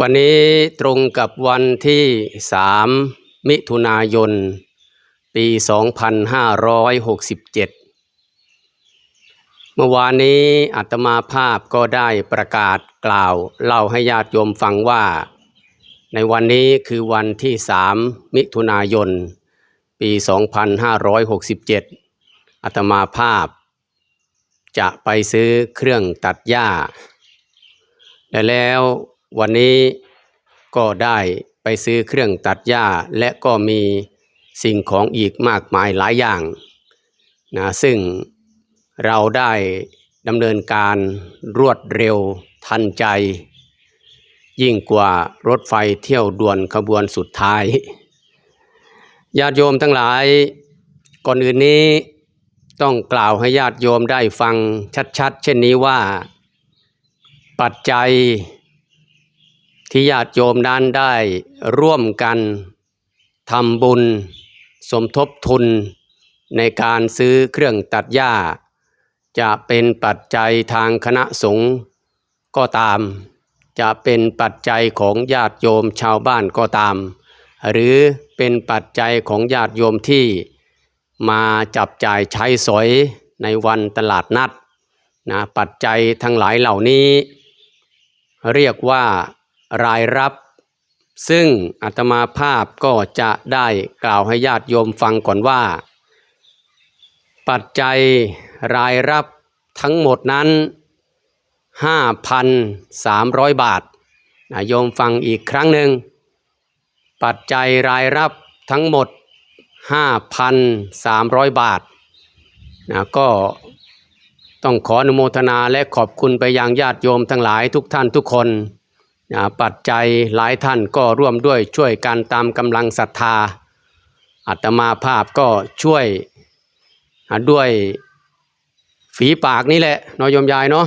วันนี้ตรงกับวันที่สามมิถุนายน ปี 2567 เมื่อวานนี้อาตมาภาพก็ได้ประกาศกล่าวเล่าให้ญาติโยมฟังว่า ในวันนี้คือวันที่สามมิถุนายน ปี 2567อาตมาภาพ จะไปซื้อเครื่องตัดหญ้าและแล้ว วันนี้ก็ได้ไปซื้อเครื่องตัดหญ้าและก็มีสิ่งของอีกมากมายหลายอย่างนะซึ่งเราได้ดำเนินการรวดเร็วทันใจ ยิ่งกว่ารถไฟเที่ยวด่วนขบวนสุดท้ายญาติโยมทั้งหลาย ก่อนอื่นนี้ต้องกล่าวให้ญาติโยมได้ฟังชัดๆ เช่นนี้ว่า ปัจจัย ที่ญาติโยมนั้นได้ร่วมกันทำบุญ สมทบทุนในการซื้อเครื่องตัดหญ้า จะเป็นปัจจัยทางคณะสงฆ์ก็ตาม จะเป็นปัจจัยของญาติโยมชาวบ้านก็ตาม หรือเป็นปัจจัยของญาติโยมที่มาจับจ่ายใช้สอยในวันตลาดนัดนะปัจจัยทั้งหลายเหล่านี้ เรียกว่า รายรับ ซึ่งอาตมาภาพก็จะได้กล่าวให้ญาติโยมฟังก่อนว่า ปัจจัยรายรับทั้งหมดนั้น 5,300 บาทนะโยมฟังอีกครั้งหนึ่ง ปัจจัยรายรับทั้งหมด 5,300 บาทนะก็ต้องขออนุโมทนาและขอบคุณไปยังญาติโยมทั้งหลายทุกท่านทุกคน ปัจจัยหลายท่านก็ร่วมด้วยช่วยกันตามกำลังศรัทธาอาตมาภาพก็ช่วยอะด้วยฝีปากนี่แหละเน้อยโยมยายเนาะ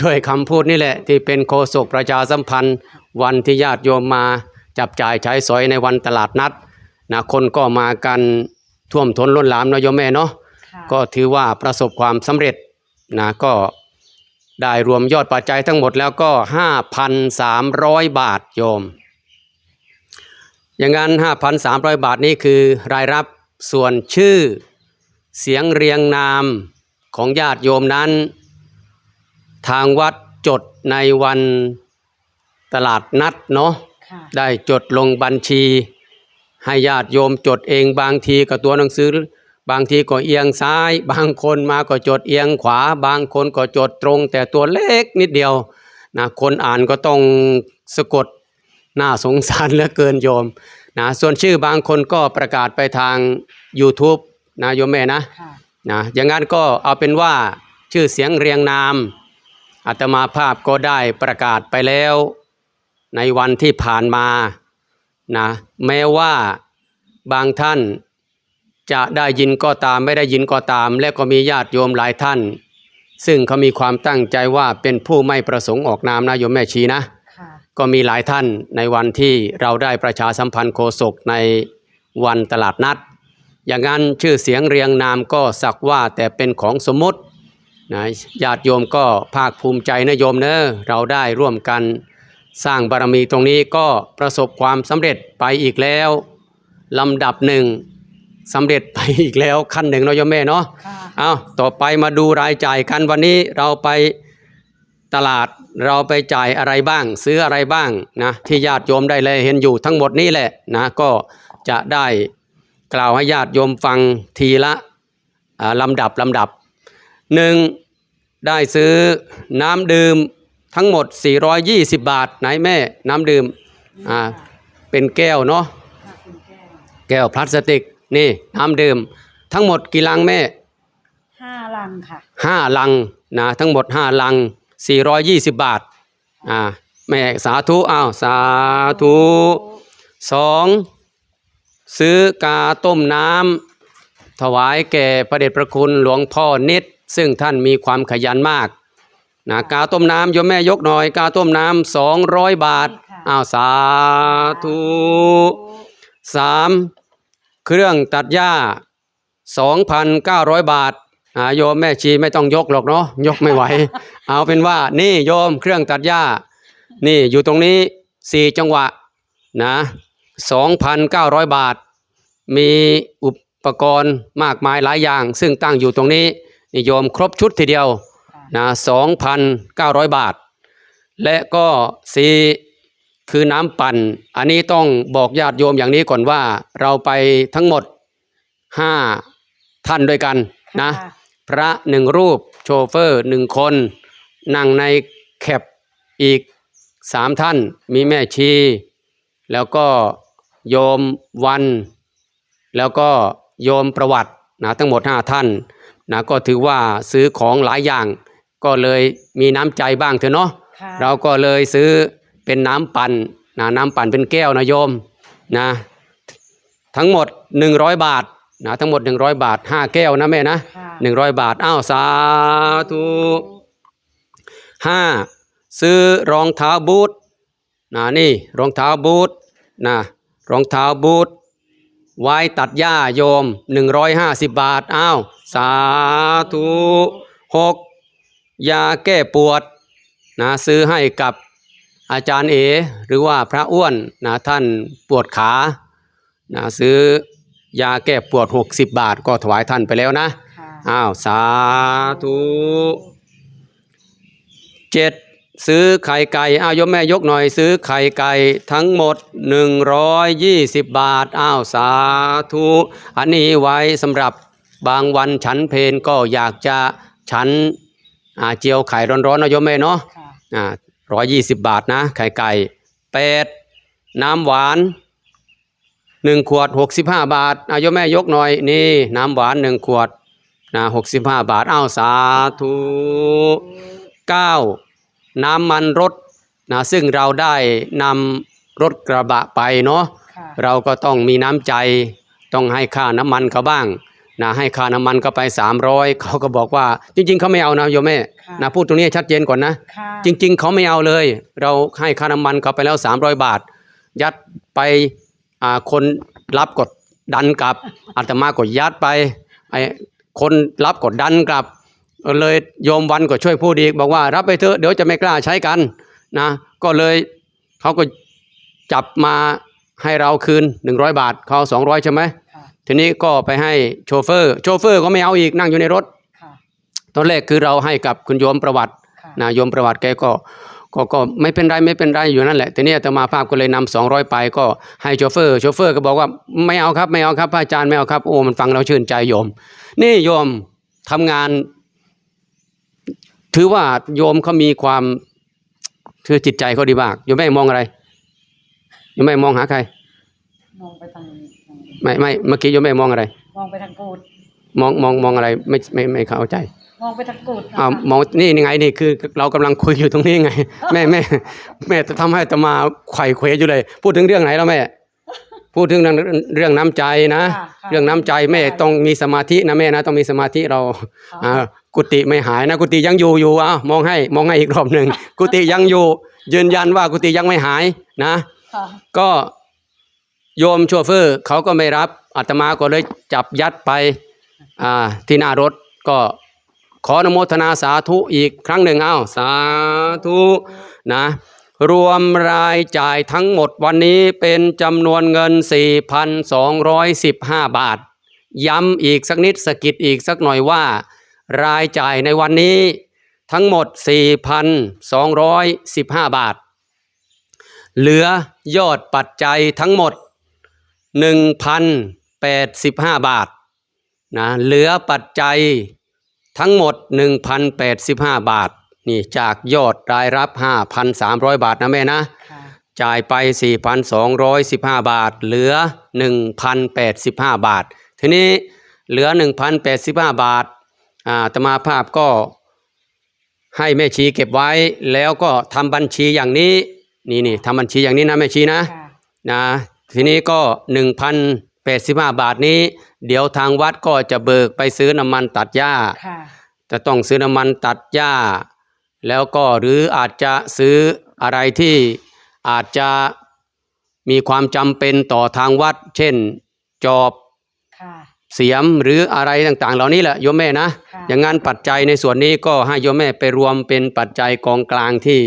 ด้วยคำพูดนี่แหละ ที่เป็นโฆษกประชาสัมพันธ์ วันที่ญาติโยมมาจับจ่ายใช้สอยในวันตลาดนัดนะคนก็มากันท่วมท้นล้นหลามเนาะโยมแม่เนาะค่ะก็ถือว่าประสบความสำเร็จนะก็ ได้รวมยอดปัจจัยทั้งหมดแล้วก็ 5,300 บาทโยม อย่างนั้น 5,300 บาทนี้คือรายรับส่วนชื่อเสียงเรียงนามของญาติโยมนั้น ทางวัดจดในวันตลาดนัดเนาะค่ะได้จดลงบัญชี ให้ญาติโยมจดเองบางทีก็ตัวหนังสือ บางทีก็เอียงซ้าย บางคนมาก็จดเอียงขวา บางคนก็จดตรง แต่ตัวเล็กนิดเดียวนะคนอ่านก็ต้องสะกดน่าสงสารเหลือเกินโยมนะส่วนชื่อบางคนก็ประกาศไปทาง YouTube นะโยมแม่นะค่ะนะอย่างนั้นก็เอาเป็นว่าชื่อเสียงเรียงนามอาตมาภาพก็ได้ประกาศไปแล้ว ในวันที่ผ่านมานะแม้ว่าบางท่าน จะได้ยินก็ตามไม่ได้ยินก็ตาม และก็มีญาติโยมหลายท่าน ซึ่งเขามีความตั้งใจว่าเป็นผู้ไม่ประสงค์ออกนามนะโยมแม่ชีนะค่ะก็มีหลายท่านในวันที่เราได้ประชาสัมพันธ์โฆษกในวันตลาดนัด อย่างนั้นชื่อเสียงเรียงนามก็สักว่าแต่เป็นของสมมตินะญาติโยมก็ภาคภูมิใจนะโยมเนอะเราได้ร่วมกันสร้างบารมีตรงนี้ก็ประสบความสำเร็จไปอีกแล้วลำดับหนึ่ง สำเร็จไปอีกแล้วขั้นหนึ่งเนาะโยมแม่เนาะค่ะเอาต่อไปมาดูรายจ่ายกันวันนี้เราไปตลาดเราไปจ่ายอะไรบ้าง ซื้ออะไรบ้างนะที่ญาติโยมได้เลยเห็นอยู่ทั้งหมดนี้แหละนะก็จะได้กล่าวให้ญาติโยมฟังทีละอ่าลำดับลำดับหนึ่งได้ซื้อน้ำดื่มทั้งหมด 420 บาท ไหนแม่น้ำดื่มอ่าเป็นแก้วเนาะค่ะคุณแก้วแก้วพลาสติก นี่น้ำดื่มทั้งหมดกี่ลังแม่ห้าลังค่ะห้าลังนะทั้งหมดห้าลัง420บาทอ่าแม่สาธุอ้าวสาธุสองซื้อกาต้มน้ำถวายแก่พระเดชพระคุณหลวงพ่อนิด ซึ่งท่านมีความขยันมากนะกาต้มน้ำโยมแม่ยกหน่อยกาต้มน้ำสองร้อยบาทอ้าวสาธุสาม เครื่องตัดหญ้า 2,900 บาทอ่าโยมแม่ชีไม่ต้องยกหรอกเนาะยกไม่ไหว เอาเป็นว่านี่โยมเครื่องตัดหญ้า นี่อยู่ตรงนี้สี่จังหวะนะสองพันเก้าร้อยบาท มีอุปกรณ์มากมายหลายอย่าง ซึ่งตั้งอยู่ตรงนี้นิยมครบชุดทีเดียวนะสองพันเก้าร้อยบาท และก็สี่ คือน้ำปั่น อันนี้ต้องบอกญาติโยมอย่างนี้ก่อนว่า เราไปทั้งหมดห้าท่านด้วยกันนะค่ะพระหนึ่งรูปโชเฟอร์หนึ่งคน นั่งในแคปอีกสามท่าน มีแม่ชี แล้วก็โยมวัน แล้วก็โยมประวัตินะทั้งหมดห้าท่านนะก็ถือว่าซื้อของหลายอย่าง ก็เลยมีน้ำใจบ้างเถอะเนาะค่ะเราก็เลยซื้อ เป็นน้ำปั่นนะน้ำปั่นเป็นแก้วนะโยมนะทั้งหมด 100 บาทนะทั้งหมด 100 บาท 5 แก้วนะแม่นะค่ะหนึ่งร้อยบาทอ้าวสาธุห้าซื้อรองเท้าบูทนะนี่รองเท้าบูทนะรองเท้าบูทไว้ตัดหญ้าโยมหนึ่งร้อยห้าสิบบาทอ้าวสาธุหกยาแก้ปวดนะซื้อให้กับ อาจารย์เอ หรือว่าพระอ้วนนะท่านปวดขานะซื้อยาแก้ปวด 60 บาทก็ถวายท่านไปแล้วนะค่ะอ้าว สาธุเจ็ดซื้อไข่ไก่ อ้าวยกแม่ยกหน่อย ซื้อไข่ไก่ทั้งหมด 120 บาท อ้าว สาธุ อันนี้ไว้สำหรับบางวันฉันเพนก็อยากจะฉันอ่าเจียวไข่ร้อนๆนะโยมแม่เนาะ ค่ะอ่าร้อยยี่สิบบาทนะ ไข่ไก่เป็ดน้ำหวานหนึ่งขวดหกสิบห้าบาทอายกแม่ยกหน่อยนี่น้ำหวานหนึ่งขวดนะหกสิบห้าบาทอ้าวสาธุเก้าน้ำมันรถนะซึ่งเราได้นำรถกระบะไปเนาะค่ะเราก็ต้องมีน้ำใจต้องให้ค่าน้ำมันเขาบ้าง นะให้ค่าน้ำมันเขาไป 300 เขาก็บอกว่า จริง ๆ เขาไม่เอานะโยมแม่ค่ะนะพูดตรงนี้ให้ชัดเจนก่อนนะค่ะจริง ๆ เขาไม่เอาเลย เราให้ค่าน้ำมันเขาไปแล้ว 300 บาท ยัดไปอ่าคนรับกดดันกลับอาตมากดยัดไปไอ้คนรับกดดันกลับ เลยโยมวันก็ช่วยพูดอีกบอกว่ารับไปเถอะเดี๋ยวจะไม่กล้าใช้กันนะก็เลยเขาก็จับมาให้เราคืน 100 บาทเขา200 ใช่ไหมค่ะ ทีนี้ก็ไปให้โชเฟอร์ โชเฟอร์ก็ไม่เอาอีกนั่งอยู่ในรถค่ะตอนแรกคือเราให้กับคุณโยมประวัติค่ะนะโยมประวัติแกก็ก็ก็ไม่เป็นไรไม่เป็นไรอยู่นั่นแหละทีนี้อาตมาภาพก็เลยนำสองร้อยไปก็ให้โชเฟอร์โชเฟอร์ก็บอกว่าไม่เอาครับไม่เอาครับพระอาจารย์ไม่เอาครับโอ้มันฟังเราชื่นใจโยม นี่โยมทำงาน ถือว่าโยมเขามีความคือจิตใจเขาดีมากโยมแม่มองอะไรโยมแม่มองหาใครมองไปทางนี้ ไม่ไม่เมื่อกี้โยมแม่มองอะไร มองไปทางกูดมองมองมองอะไรไม่ไม่ไม่เข้าใจ มองไปทางกูดนะคะอ้าวมองนี่นี่ไงนี่คือเรากำลังคุยอยู่ตรงนี้ไง แม่แม่แม่จะทำให้อาตมาไขว่เขวอยู่เลย พูดถึงเรื่องไหนแล้วแม่ พูดถึงเรื่องเรื่องน้ำใจนะ ค่ะค่ะเรื่องน้ำใจแม่ต้องมีสมาธินะแม่นะต้องมีสมาธิเราค่ะอ่ากุฏิไม่หายนะ กุฏิยังอยู่อยู่อะมองให้มองให้อีกรอบหนึ่ง กุฏิยังอยู่ ยืนยันว่ากุฏิยังไม่หายนะ ค่ะก็ โยมโชเฟอร์เขาก็ไม่รับอาตมาก็เลยจับยัดไปที่หน้ารถก็ขออนโมทนาสาธุอีกครั้งหนึ่งเอาสาธุนะรวมรายจ่ายทั้งหมดวันนี้เป็นจำนวนเงิน 4,215 บาท ย้ำอีกสักนิดสกิดอีกสักหน่อยว่า รายจ่ายในวันนี้ทั้งหมด 4,215 บาท เหลือยอดปัจจัยทั้งหมด 1,085 บาทนะเหลือปัจจัยทั้งหมด 1,085 บาท นี่จากยอดรายรับ 5,300 บาทนะแม่นะค่ะจ่ายไป 4,215 บาท เหลือ 1,085 บาท ทีนี้เหลือ 1,085 บาทอ่าอาตมาภาพก็ให้แม่ชีเก็บไว้ แล้วก็ทำบัญชีอย่างนี้ นี่นี่ทำบัญชีอย่างนี้นะแม่ชีนะค่ะนะ ทีนี้ก็ 1,085 บาทนี้ เดี๋ยวทางวัดก็จะเบิกไปซื้อน้ำมันตัดหญ้า ค่ะ จะต้องซื้อน้ำมันตัดหญ้า แล้วก็หรืออาจจะซื้ออะไรที่อาจจะมีความจำเป็นต่อทางวัด เช่น จอบค่ะ เสียมหรืออะไรต่างๆ เหล่านี้แหละโยมแม่นะ ค่ะ อย่างนั้นปัจจัยในส่วนนี้ก็ให้โยมแม่ไปรวมเป็นปัจจัยกองกลางที่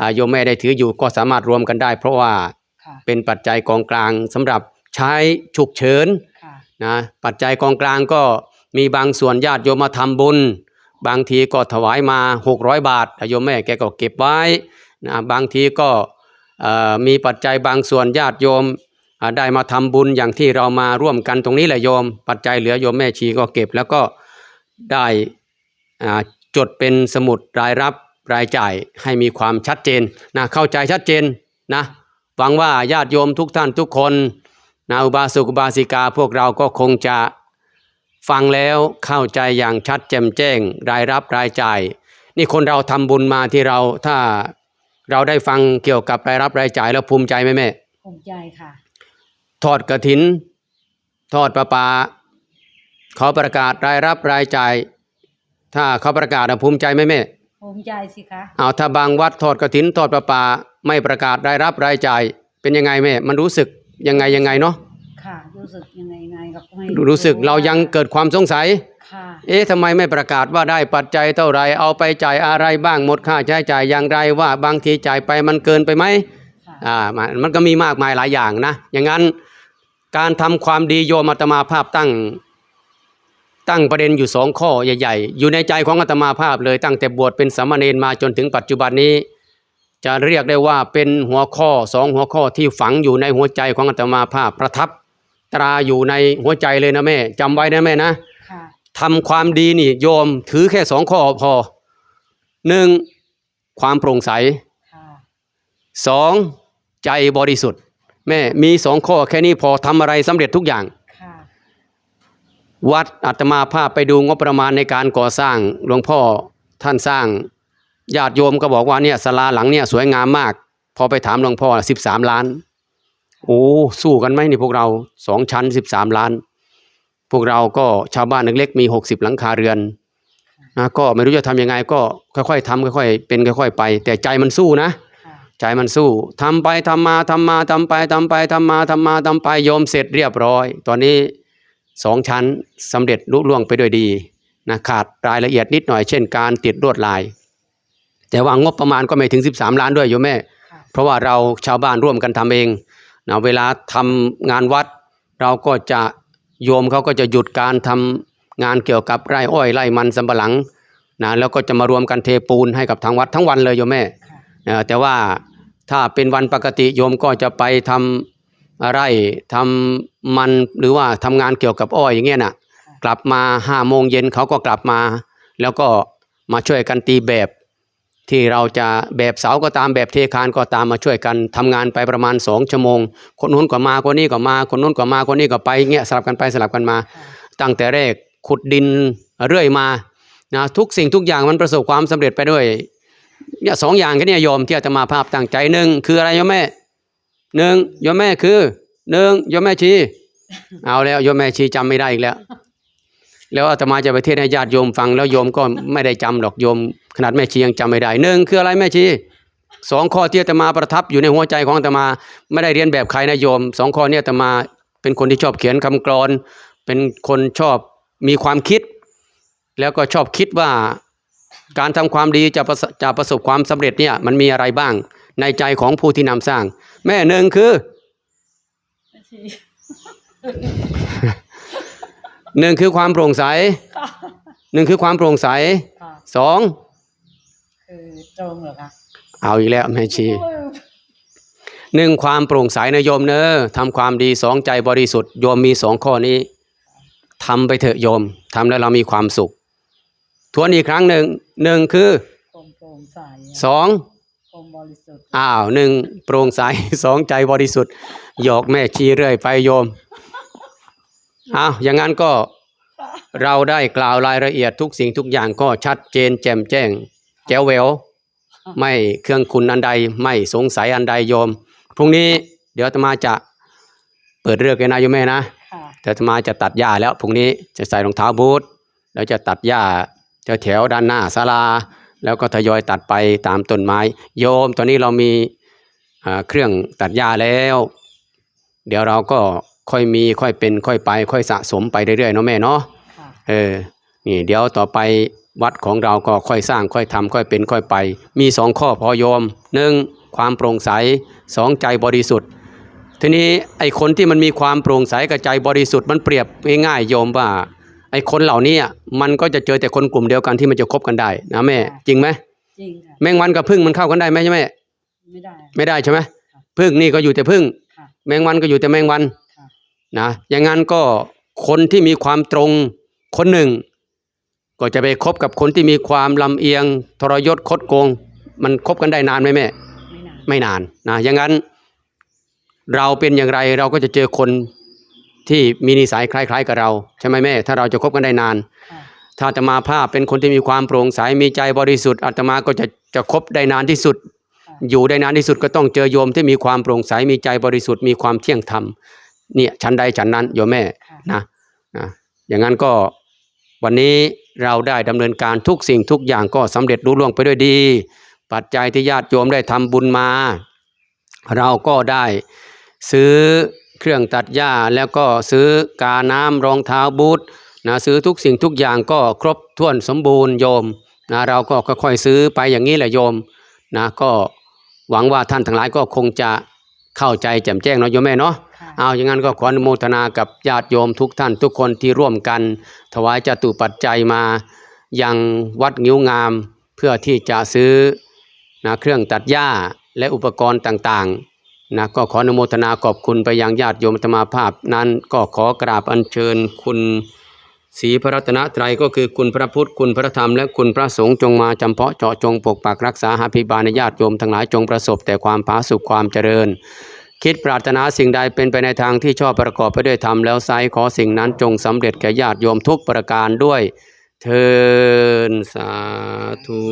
อ่าโยมแม่ได้ถืออยู่ก็สามารถรวมกันได้ เพราะว่าค่ะ เป็นปัจจัยกองกลางสำหรับใช้ฉุกเฉินค่ะนะปัจจัยกองกลางก็มีบางส่วนญาติโยมมาทำบุญ บางทีก็ถวายมา 600 บาทโยมแม่แกก็เก็บไว้นะบางทีก็เอ่อมีปัจจัยบางส่วนญาติโยมอ่าได้มาทำบุญอย่างที่เรามาร่วมกันตรงนี้แหละโยม ปัจจัยเหลือโยมแม่ชีก็เก็บ แล้วก็ได้อ่าจดเป็นสมุดรายรับรายจ่ายให้มีความชัดเจนนะเข้าใจชัดเจนนะห วังว่าญาติโยมทุกท่านทุกคนนะอุบาสกอุบาสิกาพวกเราก็คงจะฟังแล้วเข้าใจอย่างชัดแจ่มแจ้ง รายรับรายจ่าย นี่คนเราทำบุญมาที่เราถ้าเราได้ฟังเกี่ยวกับรายรับรายจ่ายแล้วภูมิใจไหมแม่ภูมิใจค่ะ ทอดกระถิน ทอดประปาเขาประกาศรายรับรายจ่าย ถ้าเขาประกาศอะภูมิใจไหมแม่ภูมิใจสิคะเอาถ้าบางวัดทอดกระถินทอดประปา ไม่ประกาศรายรับรายจ่าย เป็นยังไงแม่ มันรู้สึกยังไงยังไงเนาะค่ะ รู้สึกยังไงไงกับไม่รู้สึกเรายังเกิดความสงสัย ค่ะ เอ๊ะทำไมไม่ประกาศว่าได้ปัจจัยเท่าไหรเอาไปจ่ายอะไรบ้างหมดค่าใช้จ่ายอย่างไรว่าบางทีจ่ายไปมันเกินไปไหมค่ะอ่ามันมันก็มีมากมายหลายอย่างนะ อย่างนั้นการทำความดีโยมอาตมาภาพตั้ง ตั้งประเด็นอยู่สองข้อใหญ่ ๆ อยู่ในใจของอาตมาภาพเลยตั้งแต่บวชเป็นสามเณรมาจนถึงปัจจุบันนี้ จะเรียกได้ว่าเป็นหัวข้อสองหัวข้อที่ฝังอยู่ในหัวใจของอาตมาภาพประทับ ตราอยู่ในหัวใจเลยนะแม่จำไว้นะแม่นะค่ะทำความดีนี่โยมถือแค่สองข้อพอหนึ่งความโปร่งใสค่ะสองใจบริสุทธิ์ แม่มีสองข้อแค่นี้พอทำอะไรสำเร็จทุกอย่างค่ะวัดอาตมาภาพไปดูงบประมาณในการก่อสร้างหลวงพ่อท่านสร้าง ญาติโยมก็บอกว่าเนี่ยศาลาหลังเนี่ยสวยงามมาก พอไปถามหลวงพ่อสิบสามล้าน โอ้สู้กันไหมนี่พวกเราสองชั้นสิบสามล้าน พวกเราก็ชาวบ้านเล็กๆมีหกสิบหลังคาเรือนนะก็ไม่รู้จะทำยังไงก็ค่อยๆทำค่อยๆเป็นค่อยๆไป แต่ใจมันสู้นะค่ะใจมันสู้ทำไปทำมาทำมาทำไปทำไปทำมาทำมาทำไปโยมเสร็จเรียบร้อย ตอนนี้สองชั้นสำเร็จลุล่วงไปด้วยดีนะขาดรายละเอียดนิดหน่อยเช่นการติดลวดลาย แต่ว่างบประมาณก็ไม่ถึง 13 ล้านด้วยโยมแม่ค่ะเพราะว่าเราชาวบ้านร่วมกันทำเองนะเวลาทำงานวัด เราก็จะโยมเขาก็จะหยุดการทำงานเกี่ยวกับไร่อ้อยไร่มันสำปะหลังนะแล้วก็จะมารวมกันเทปูนให้กับทางวัดทั้งวันเลยโยมแม่ค่ะเอ่อแต่ว่าถ้าเป็นวันปกติโยมก็จะไปทำไร่ทำมันหรือว่าทำงานเกี่ยวกับอ้อยอย่างเงี้ยน่ะกลับมาห้าโมงเย็นเขาก็กลับมา แล้วก็มาช่วยกันตีแบบ ที่เราจะแบบเสาก็ตามแบบเทคานก็ตามมาช่วยกันทำงานไปประมาณสองชั่วโมง คนนู้นก็มาคนนี้ก็มาคนนู้นก็มาคนนี้ก็ไปเงี้ยสลับกันไปสลับกันมาค่ะตั้งแต่แรกขุดดินเรื่อยมานะทุกสิ่งทุกอย่างมันประสบความสำเร็จไปด้วยเนี่ยสองอย่างแค่เนี้โยมที่อาตมาภาพตั้งใจหนึ่งคืออะไรโยมแม่หนึ่งโยมแม่คือหนึ่งโยมแม่ชีเอาแล้วโยมแม่ชีจำไม่ได้อีกแล้ว แล้วอาตมาจะไปเทศน์ให้ญาติโยมฟังแล้วโยมก็ไม่ได้จำหรอกโยม ขนาดแม่ชียังจำไม่ได้หนึ่งคืออะไรแม่ชีสองข้อที่อาตมาประทับอยู่ในหัวใจของอาตมาไม่ได้เรียนแบบใครนะโยมสองข้อนี้อาตมาเป็นคนที่ชอบเขียนคำกรอน เป็นคนชอบมีความคิด แล้วก็ชอบคิดว่าการทำความดีจะประจะประสบความสำเร็จเนี่ยมันมีอะไรบ้าง ในใจของผู้ที่นำสร้าง แม่หนึ่งคือ หนึ่งคือความโปร่งใสค่ะหนึ่งคือความโปร่งใสค่ะสองคือตรงเหรอคะเอาอีกแล้วแม่ชีโอ้ยหนึ่งความโปร่งใสนะโยมเนอะทำความดีสองใจบริสุทธิ์โยมมีสองข้อนี้ทำไปเถอะโยมทำแล้วเรามีความสุข ทวนอีกครั้งหนึ่งหนึ่งคือโปร่งโปร่งใสอะสองโปร่งบริสุทธิ์อ้าวหนึ่งโปร่งใส สองใจบริสุทธิ์หยอกแม่ชีเรื่อยไปโยม อ้าวอย่างนั้นก็เราได้กล่าวรายละเอียดทุกสิ่งทุกอย่างก็ชัดเจนแจ่มแจ้ง แจ๋วแหววไม่เครื่องคุณอันใดไม่สงสัยอันใดโยม พรุ่งนี้เดี๋ยวอาตมาจะเปิดเรื่องกันนะโยมแม่นะค่ะแต่อาตมาจะตัดหญ้าแล้วพรุ่งนี้จะใส่รองเท้าบูทแล้วจะตัดหญ้าแถวแถวด้านหน้าศาลา แล้วก็ทยอยตัดไปตามต้นไม้ โยมตอนนี้เรามีอ่าเครื่องตัดหญ้าแล้ว เดี๋ยวเราก็ ค่อยมีค่อยเป็นค่อยไป ค่อยสะสมไปเรื่อยๆเนาะแม่เนาะค่ะเออนี่เดี๋ยวต่อไปวัดของเราก็ค่อยสร้างค่อยทำค่อยเป็นค่อยไป มีสองข้อพอโยมหนึ่งความโปร่งใสสองใจบริสุทธิ์ ทีนี้ไอ้คนที่มันมีความโปร่งใสกับใจบริสุทธิ์มันเปรียบง่ายๆโยมว่าไอ้คนเหล่านี้อะมันก็จะเจอแต่คนกลุ่มเดียวกันที่มันจะคบกันได้นะแม่ จริงไหมจริงค่ะแมงวันกับพึ่งมันเข้ากันได้ไหมใช่ไหมไม่ได้ไม่ได้ใช่ไหมค่ะพึ่งนี่ก็อยู่แต่พึ่งค่ะแมงวันก็อยู่แต่แมงวันค่ะ นะอย่างนั้นก็คนที่มีความตรงคนหนึ่ง ก็จะไปคบกับคนที่มีความลำเอียง ทรยศคดโกง มันคบกันได้นานไหมแม่ไม่นานไม่นานนะอย่างนั้น เราเป็นอย่างไรเราก็จะเจอคนที่มีนิสัยคล้าย ๆ กับเรา ใช่ไหมแม่ ถ้าเราจะคบกันได้นานค่ะถ้าอาตมาภาพเป็นคนที่มีความโปร่งใสมีใจบริสุทธิ์อาตมาก็จะจะคบได้นานที่สุดค่ะอยู่ได้นานที่สุดก็ต้องเจอโยมที่มีความโปร่งใสมีใจบริสุทธิ์มีความเที่ยงธรรม เนี่ยชั้นใดชั้นนั้นโยมแม่ค่ะนะนะอย่างนั้นก็วันนี้เราได้ดำเนินการทุกสิ่งทุกอย่างก็สำเร็จรุ่ล่วงไปด้วยดี ปัจจัยที่ญาติโยมได้ทำบุญมา เราก็ได้ซื้อเครื่องตัดหญ้าแล้วก็ซื้อกาน้ำรองเท้าบูทนะซื้อทุกสิ่งทุกอย่างก็ครบถ้วนสมบูรณ์โยมนะเราก็ค่อยๆซื้อไปอย่างนี้แหละโยมนะก็หวังว่าท่านทั้งหลายก็คงจะเข้าใจแจ่มแจ้งเนาะโยมแม่เนาะค่ะ เอาอย่างนั้นก็ขออนุโมทนากับญาติโยมทุกท่านทุกคนที่ร่วมกัน ถวายจตุปัจจัยมายังวัดงิ้วงาม เพื่อที่จะซื้อนะเครื่องตัดหญ้าและอุปกรณ์ต่างๆนะก็ขออนุโมทนาขอบคุณไปยังญาติโยมธรรมาภาพ นั้นก็ขอกราบอัญเชิญคุณศรีพระรัตนตรัยก็คือคุณพระพุทธคุณพระธรรมและคุณพระสงฆ์จงมาจำเพาะเจาะจงปกปักรักษาหาภิบาลในญาติโยมทั้งหลายจงประสบแต่ความผาสุกความเจริญ คิดปรารถนาสิ่งใดเป็นไปในทางที่ชอบประกอบไปด้วยธรรมแล้วไซขอสิ่งนั้นจงสำเร็จแก่ญาติโยมทุกประการด้วยเทินสาธุ